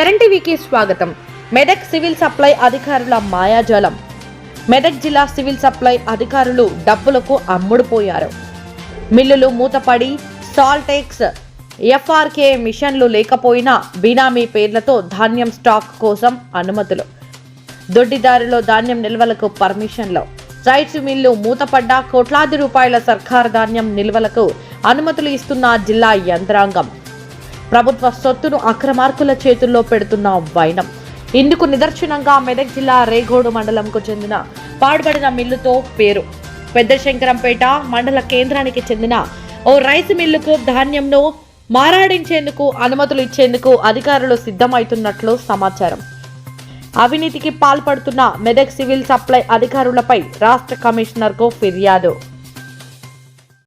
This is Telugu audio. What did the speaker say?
చరణ్ టీవీకి స్వాగతం. మెదక్ సివిల్ సప్లై అధికారుల మాయాజాలం. మెదక్ జిల్లా సివిల్ సప్లై అధికారులు డబ్బులకు అమ్ముడుపోయారు. మిల్లులు మూతపడి సాల్టెక్స్ ఎఫ్ఆర్కే మిషన్లు లేకపోయినా బినామీ పేర్లతో ధాన్యం స్టాక్ కోసం అనుమతులు. దొడ్డిదారిలో ధాన్యం నిల్వలకు పర్మిషన్లు. రైస్ మిల్లు మూతపడ్డ కోట్లాది రూపాయల సర్కార్ ధాన్యం నిల్వలకు అనుమతులు ఇస్తున్న జిల్లా యంత్రాంగం. ప్రభుత్వ సొత్తును అక్రమార్కుల చేతుల్లో పెడుతున్న వైనం. ఇందుకు నిదర్శనంగా మెదక్ జిల్లా రేగోడు మండలంకు చెందిన పాడుబడిన మిల్లుతో పేరు. పెద్ద శంకరంపేట మండల కేంద్రానికి చెందిన ఓ రైస్ మిల్లుకు ధాన్యంను మారాడించేందుకు అనుమతులు ఇచ్చేందుకు అధికారులు సిద్ధమవుతున్నట్లు సమాచారం. అవినీతికి పాల్పడుతున్న మెదక్ సివిల్ సప్లై అధికారులపై రాష్ట్ర కమిషనర్కు ఫిర్యాదు.